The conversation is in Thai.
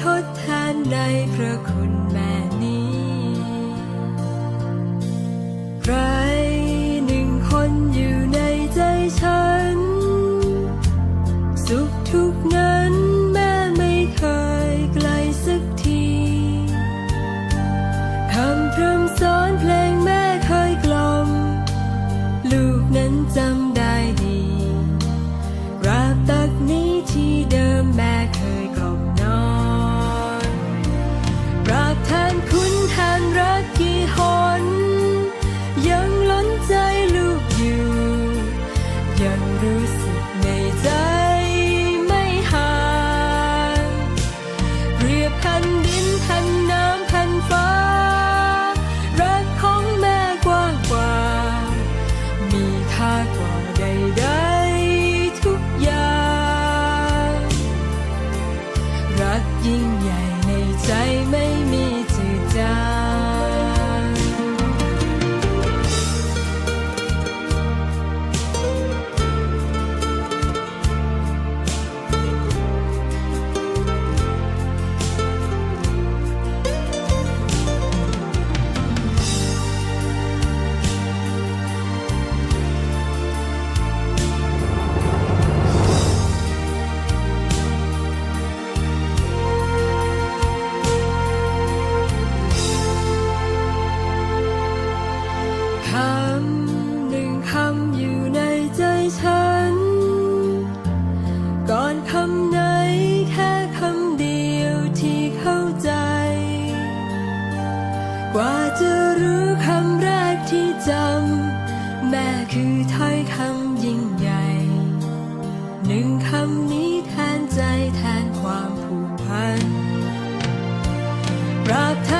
ทดแทนในพระคุณแม่นี้ yandı ำหนึ่งคำอยู่ในใจฉัน ก่อนคำไหนแค่คำเดียวที่เข้าใจ กว่าจะรู้คำแรกที่จำ แม่คือถ้อยคำยิ่งใหญ่ หนึ่งคำนี้แทนใจแทนความผูกพันรัก